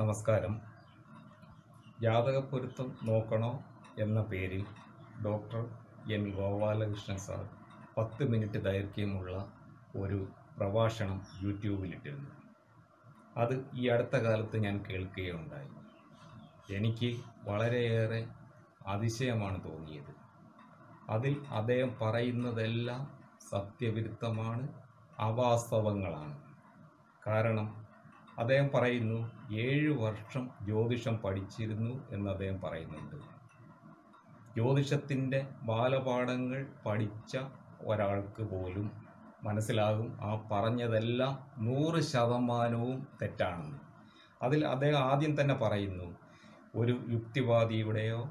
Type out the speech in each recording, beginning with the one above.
നമസ്കാരം. ജാതക പൊരുത്തം നോക്കണോ എന്ന പേരിൽ ഡോക്ടർ എൻ ഗോപാലകൃഷ്ണൻ സാർ പത്ത് മിനിറ്റ് ദൈർഘ്യമുള്ള ഒരു പ്രഭാഷണം യൂട്യൂബിലിട്ടിരുന്നു. അത് ഈ അടുത്ത കാലത്ത് ഞാൻ കേൾക്കുകയുണ്ടായി. എനിക്ക് വളരെയേറെ അതിശയമാണ് തോന്നിയത്. അതിൽ അദ്ദേഹം പറയുന്നതെല്ലാം സത്യവിരുദ്ധമാണ് അവാസ്തവങ്ങളാണ്. കാരണം അദ്ദേഹം പറയുന്നു ഏഴ് വർഷം ജ്യോതിഷം പഠിച്ചിരുന്നു എന്ന് അദ്ദേഹം പറയുന്നുണ്ട്. ജ്യോതിഷത്തിന്റെ ബാലപാഠങ്ങൾ പഠിച്ച ഒരാൾക്ക് പോലും മനസ്സിലാകും ആ പറഞ്ഞതെല്ലാം നൂറ് ശതമാനവും തെറ്റാണെന്ന്. അതിൽ അദ്ദേഹം ആദ്യം തന്നെ പറയുന്നു ഒരു യുക്തിവാദിയുടെയോ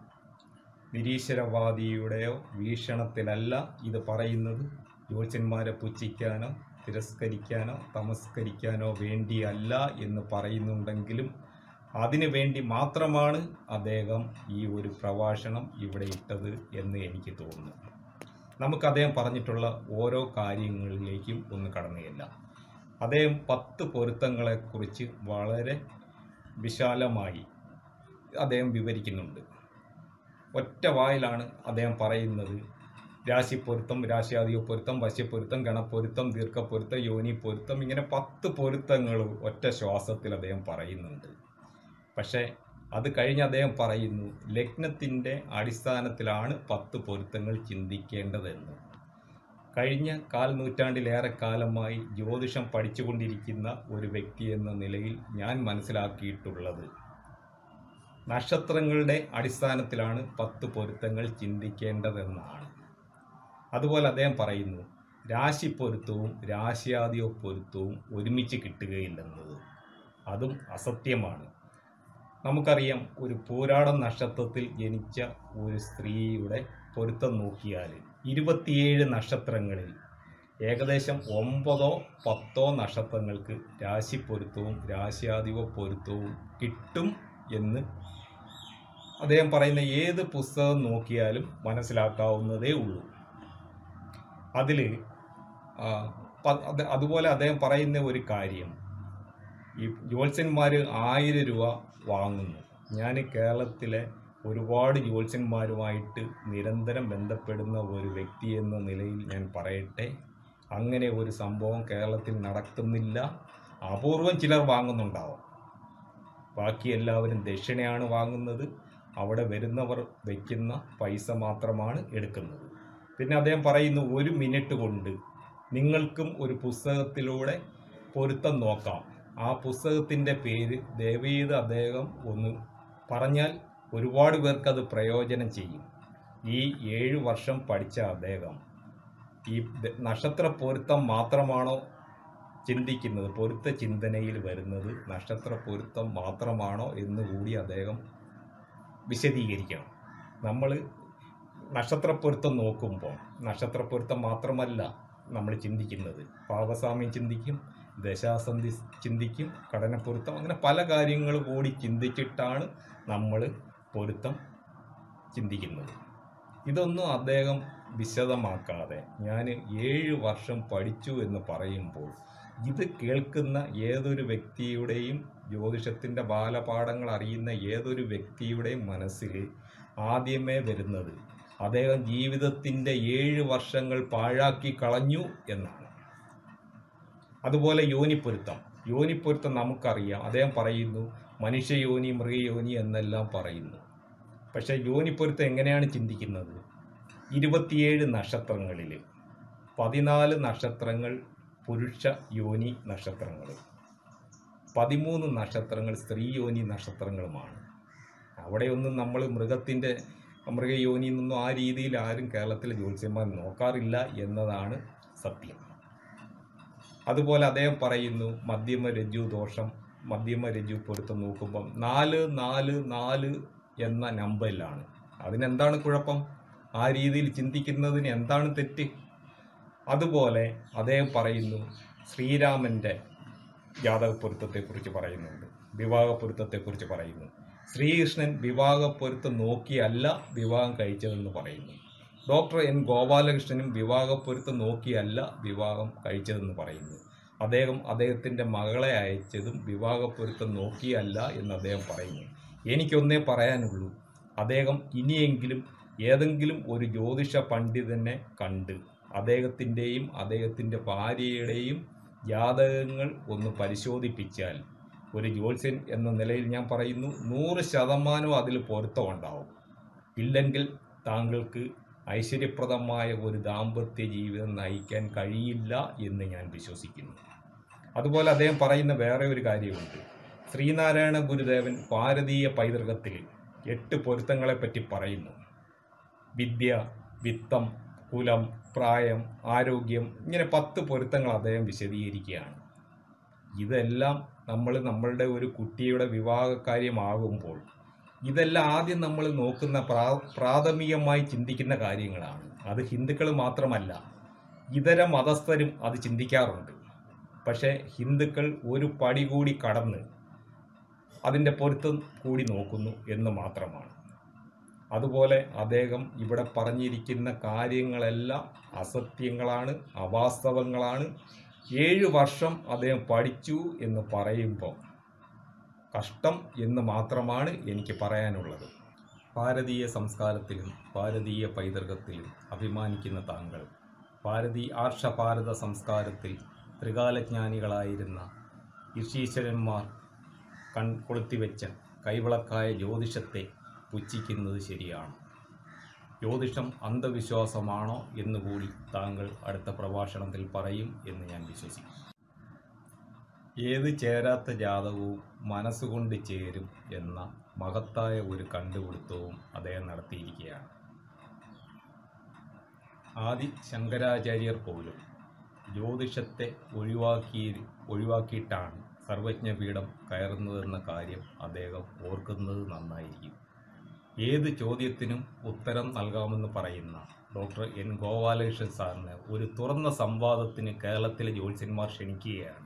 നിരീശ്വരവാദിയുടെയോ വീക്ഷണത്തിലല്ല ഇത് പറയുന്നത്. ജ്യോത്സ്യന്മാരെ പുച്ഛിക്കാനോ തിരസ്കരിക്കാനോ തമസ്കരിക്കാനോ വേണ്ടിയല്ല എന്ന് പറയുന്നുണ്ടെങ്കിലും അതിനു വേണ്ടി മാത്രമാണ് അദ്ദേഹം ഈ ഒരു പ്രഭാഷണം ഇവിടെ ഇട്ടത് എന്ന് എനിക്ക് തോന്നുന്നു. നമുക്ക് അദ്ദേഹം പറഞ്ഞിട്ടുള്ള ഓരോ കാര്യങ്ങളിലേക്കും ഒന്ന് കടന്നുകയില്ല അദ്ദേഹം പത്ത് പൊരുത്തങ്ങളെക്കുറിച്ച് വളരെ വിശാലമായി അദ്ദേഹം വിവരിക്കുന്നുണ്ട്. ഒറ്റ വായിലാണ് അദ്ദേഹം പറയുന്നത് രാശിപ്പൊരുത്തം രാശിയാധിക പൊരുത്തം വശ്യപ്പൊരുത്തം ഗണപ്പൊരുത്തം ദീർഘപ്പൊരുത്തം യോനി പൊരുത്തം ഇങ്ങനെ പത്ത് പൊരുത്തങ്ങൾ ഒറ്റ ശ്വാസത്തിൽ അദ്ദേഹം പറയുന്നുണ്ട്. പക്ഷേ അത് കഴിഞ്ഞ് അദ്ദേഹം പറയുന്നു ലഗ്നത്തിന്റെ അടിസ്ഥാനത്തിലാണ് പത്ത് പൊരുത്തങ്ങൾ ചിന്തിക്കേണ്ടതെന്ന്. കഴിഞ്ഞ കാൽ നൂറ്റാണ്ടിലേറെ കാലമായി ജ്യോതിഷം പഠിച്ചുകൊണ്ടിരിക്കുന്ന ഒരു വ്യക്തി എന്ന നിലയിൽ ഞാൻ മനസ്സിലാക്കിയിട്ടുള്ളത്. നക്ഷത്രങ്ങളുടെ അടിസ്ഥാനത്തിലാണ് പത്ത് പൊരുത്തങ്ങൾ ചിന്തിക്കേണ്ടതെന്നാണ്. അതുപോലെ അദ്ദേഹം പറയുന്നു രാശി രാശിപ്പൊരുത്തവും രാശിയാദിയോ പൊരുത്തവും ഒരുമിച്ച് കിട്ടുകയില്ലെന്നത് അതും അസത്യമാണ്. നമുക്കറിയാം ഒരു പോരാടം നക്ഷത്രത്തിൽ ജനിച്ച ഒരു സ്ത്രീയുടെ പൊരുത്തം നോക്കിയാൽ ഇരുപത്തിയേഴ് നക്ഷത്രങ്ങളിൽ ഏകദേശം ഒമ്പതോ പത്തോ നക്ഷത്രങ്ങൾക്ക് രാശി രാശിപ്പൊരുത്തവും രാശിയാധിപ പൊരുത്തവും കിട്ടും എന്ന് അദ്ദേഹം പറയുന്ന ഏത് പുസ്തകം നോക്കിയാലും മനസ്സിലാക്കാവുന്നതേ ഉള്ളൂ. അതിൽ അതുപോലെ അദ്ദേഹം പറയുന്ന ഒരു കാര്യം. ഈ ജ്യോത്സ്യന്മാർ ആയിരം രൂപ വാങ്ങുന്നു. ഞാൻ കേരളത്തിലെ ഒരുപാട് ജ്യോത്സ്യന്മാരുമായിട്ട് നിരന്തരം ബന്ധപ്പെടുന്ന ഒരു വ്യക്തി എന്ന നിലയിൽ ഞാൻ പറയട്ടെ. അങ്ങനെ ഒരു സംഭവം കേരളത്തിൽ നടക്കുന്നില്ല. അപൂർവം ചിലർ വാങ്ങുന്നുണ്ടാവും. ബാക്കി എല്ലാവരും ദക്ഷിണയാണ് വാങ്ങുന്നത്. അവിടെ വരുന്നവർ വയ്ക്കുന്ന പൈസ മാത്രമാണ് എടുക്കുന്നത്. പിന്നെ അദ്ദേഹം പറയുന്നു ഒരു മിനിറ്റ് കൊണ്ട് നിങ്ങൾക്കും ഒരു പുസ്തകത്തിലൂടെ പൊരുത്തം നോക്കാം. ആ പുസ്തകത്തിന്റെ പേര് ദയവീത് അദ്ദേഹം ഒന്ന് പറഞ്ഞാൽ ഒരുപാട് പേർക്ക് അത് പ്രയോജനം ചെയ്യും. ഈ ഏഴ് വർഷം പഠിച്ച അദ്ദേഹം ഈ നക്ഷത്ര പൊരുത്തം മാത്രമാണോ ചിന്തിക്കുന്നത്? പൊരുത്ത ചിന്തനയിൽ വരുന്നത് നക്ഷത്ര പൊരുത്തം മാത്രമാണോ എന്ന് കൂടി അദ്ദേഹം വിശദീകരിക്കണം. നമ്മൾ നക്ഷത്രപ്പൊരുത്തം നോക്കുമ്പോൾ നക്ഷത്രപ്പൊരുത്തം മാത്രമല്ല നമ്മൾ ചിന്തിക്കുന്നത്. പാവസാമ്യം ചിന്തിക്കും ദശാസന്ധി ചിന്തിക്കും കടനപ്പൊരുത്തം അങ്ങനെ പല കാര്യങ്ങൾ കൂടി ചിന്തിച്ചിട്ടാണ് നമ്മൾ പൊരുത്തം ചിന്തിക്കുന്നത്. ഇതൊന്നും അദ്ദേഹം വിശദമാക്കാതെ ഞാൻ ഏഴ് വർഷം പഠിച്ചു എന്ന് പറയുമ്പോൾ ഇത് കേൾക്കുന്ന ഏതൊരു വ്യക്തിയുടെയും ജ്യോതിഷത്തിന്റെ ബാലപാഠങ്ങൾ അറിയുന്ന ഏതൊരു വ്യക്തിയുടെയും മനസ്സിൽ ആദ്യമേ വരുന്നത് അദ്ദേഹം ജീവിതത്തിന്റെ ഏഴ് വർഷങ്ങൾ പാഴാക്കി കളഞ്ഞു എന്നാണ്. അതുപോലെ യോനിപ്പൊരുത്തം. യോനിപ്പൊരുത്തം നമുക്കറിയാം. അദ്ദേഹം പറയുന്നു മനുഷ്യയോനി മൃഗയോനി എന്നെല്ലാം പറയുന്നു. പക്ഷേ യോനിപ്പൊരുത്തം എങ്ങനെയാണ് ചിന്തിക്കുന്നത്? ഇരുപത്തിയേഴ് നക്ഷത്രങ്ങളിൽ പതിനാല് നക്ഷത്രങ്ങൾ പുരുഷ യോനി നക്ഷത്രങ്ങൾ പതിമൂന്ന് നക്ഷത്രങ്ങൾ സ്ത്രീ യോനി നക്ഷത്രങ്ങളുമാണ്. അവിടെയൊന്നും നമ്മൾ മൃഗത്തിന്റെ മൃഗയോനി നിന്നും ആ രീതിയിൽ ആരും കേരളത്തിലെ ജ്യോത്സ്യന്മാർ നോക്കാറില്ല എന്നതാണ് സത്യം. അതുപോലെ അദ്ദേഹം പറയുന്നു മധ്യമ രജ്ജു ദോഷം മധ്യമ രജ്ജു പൊരുത്തം നോക്കുമ്പം നാല് നാല് നാല് എന്ന നമ്പറിലാണ്. അതിനെന്താണ് കുഴപ്പം? ആ രീതിയിൽ ചിന്തിക്കുന്നതിന് എന്താണ് തെറ്റ്? അതുപോലെ അദ്ദേഹം പറയുന്നു ശ്രീരാമന്റെ ജാതക പൊരുത്തത്തെക്കുറിച്ച് പറയുന്നുണ്ട് വിവാഹ പൊരുത്തത്തെക്കുറിച്ച് പറയുന്നു. ശ്രീകൃഷ്ണൻ വിവാഹ പൊരുത്തം നോക്കിയല്ല വിവാഹം കഴിച്ചതെന്ന് പറയുന്നു. ഡോക്ടർ എൻ ഗോപാലകൃഷ്ണനും വിവാഹ പൊരുത്തം നോക്കിയല്ല വിവാഹം കഴിച്ചതെന്ന് പറയുന്നു. അദ്ദേഹം അദ്ദേഹത്തിന്റെ മകളെ അയച്ചതും വിവാഹ പൊരുത്തം നോക്കിയല്ല എന്ന് അദ്ദേഹം പറയുന്നു. എനിക്കൊന്നേ പറയാനുള്ളൂ അദ്ദേഹം ഇനിയെങ്കിലും ഏതെങ്കിലും ഒരു ജ്യോതിഷ പണ്ഡിതനെ കണ്ട് അദ്ദേഹത്തിന്റെയും അദ്ദേഹത്തിന്റെ ഭാര്യയുടെയും ജാതകങ്ങൾ ഒന്ന് പരിശോധിപ്പിച്ചാൽ ഒരു ജ്യോത്സ്യൻ എന്ന നിലയിൽ ഞാൻ പറയുന്നു നൂറ് ശതമാനവും അതിൽ പൊരുത്തമുണ്ടാവും ഇല്ലെങ്കിൽ താങ്കൾക്ക് ഐശ്വര്യപ്രദമായ ഒരു ദാമ്പത്യ ജീവിതം നയിക്കാൻ കഴിയില്ല എന്ന് ഞാൻ വിശ്വസിക്കുന്നു. അതുപോലെ അദ്ദേഹം പറയുന്ന വേറെ ഒരു കാര്യമുണ്ട്. ശ്രീനാരായണ ഗുരുദേവൻ ഭാരതീയ പൈതൃകത്തിൽ എട്ട് പൊരുത്തങ്ങളെപ്പറ്റി പറയുന്നു. വിദ്യ വിത്തം കുലം പ്രായം ആരോഗ്യം ഇങ്ങനെ പത്ത് പൊരുത്തങ്ങൾ അദ്ദേഹം വിശദീകരിക്കുകയാണ്. ഇതെല്ലാം നമ്മൾ നമ്മളുടെ ഒരു കുട്ടിയുടെ വിവാഹകാര്യമാകുമ്പോൾ ഇതെല്ലാം ആദ്യം നമ്മൾ നോക്കുന്ന പ്രാ പ്രാഥമികമായി ചിന്തിക്കുന്ന കാര്യങ്ങളാണ്. അത് ഹിന്ദുക്കൾ മാത്രമല്ല ഇതര മതസ്ഥരും അത് ചിന്തിക്കാറുണ്ട്. പക്ഷേ ഹിന്ദുക്കൾ ഒരു പടി കൂടി കടന്ന് അതിന്റെ പൊരുത്തം കൂടി നോക്കുന്നു എന്ന് മാത്രമാണ്. അതുപോലെ അദ്ദേഹം ഇവിടെ പറഞ്ഞിരിക്കുന്ന കാര്യങ്ങളെല്ലാം അസത്യങ്ങളാണ് അവാസ്തവങ്ങളാണ് ഏഴ് വർഷം അദ്ദേഹം പഠിച്ചു എന്ന് പറയുമ്പോൾ കഷ്ടം എന്ന് മാത്രമാണ് എനിക്ക് പറയാനുള്ളത്. ഭാരതീയ സംസ്കാരത്തിലും ഭാരതീയ പൈതൃകത്തിലും അഭിമാനിക്കുന്ന താങ്കൾ ഭാരതീ ആർഷഭാരത സംസ്കാരത്തിൽ ത്രികാലജ്ഞാനികളായിരുന്ന ഋഷീശ്വരന്മാർ കൺ കൊളുത്തിവെച്ച കൈവിളക്കായ ജ്യോതിഷത്തെ പുച്ഛിക്കുന്നത് ശരിയാണ്. ജ്യോതിഷം അന്ധവിശ്വാസമാണോ എന്നുകൂടി താങ്കൾ അടുത്ത പ്രഭാഷണത്തിൽ പറയും എന്ന് ഞാൻ വിശ്വസിക്കും ഏത് ചേരാത്ത ജാതകവും മനസ്സുകൊണ്ട് ചേരും എന്ന മഹത്തായ ഒരു കണ്ടുപിടുത്തവും അദ്ദേഹം നടത്തിയിരിക്കുകയാണ്. ആദി ശങ്കരാചാര്യർ പോലും ജ്യോതിഷത്തെ ഒഴിവാക്കി ഒഴിവാക്കിയിട്ടാണ് സർവജ്ഞപീഠം കയറുന്നതെന്ന കാര്യം അദ്ദേഹം ഓർക്കുന്നത് നന്നായിരിക്കും. ഏത് ചോദ്യത്തിനും ഉത്തരം നൽകാമെന്ന് പറയുന്ന ഡോക്ടർ എൻ ഗോപാലകൃഷ്ണൻ സാറിന് ഒരു തുറന്ന സംവാദത്തിന് കേരളത്തിലെ ജ്യോത്സ്യന്മാർ ക്ഷണിക്കുകയാണ്.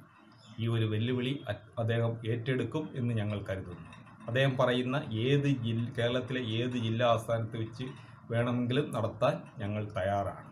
ഈ ഒരു വെല്ലുവിളി അദ്ദേഹം ഏറ്റെടുക്കും എന്ന് ഞങ്ങൾ കരുതുന്നു. അദ്ദേഹം പറയുന്ന ഏത് ജില്ല കേരളത്തിലെ ഏത് ജില്ലാ ആസ്ഥാനത്ത് വെച്ച് വേണമെങ്കിലും നടത്താൻ ഞങ്ങൾ തയ്യാറാണ്.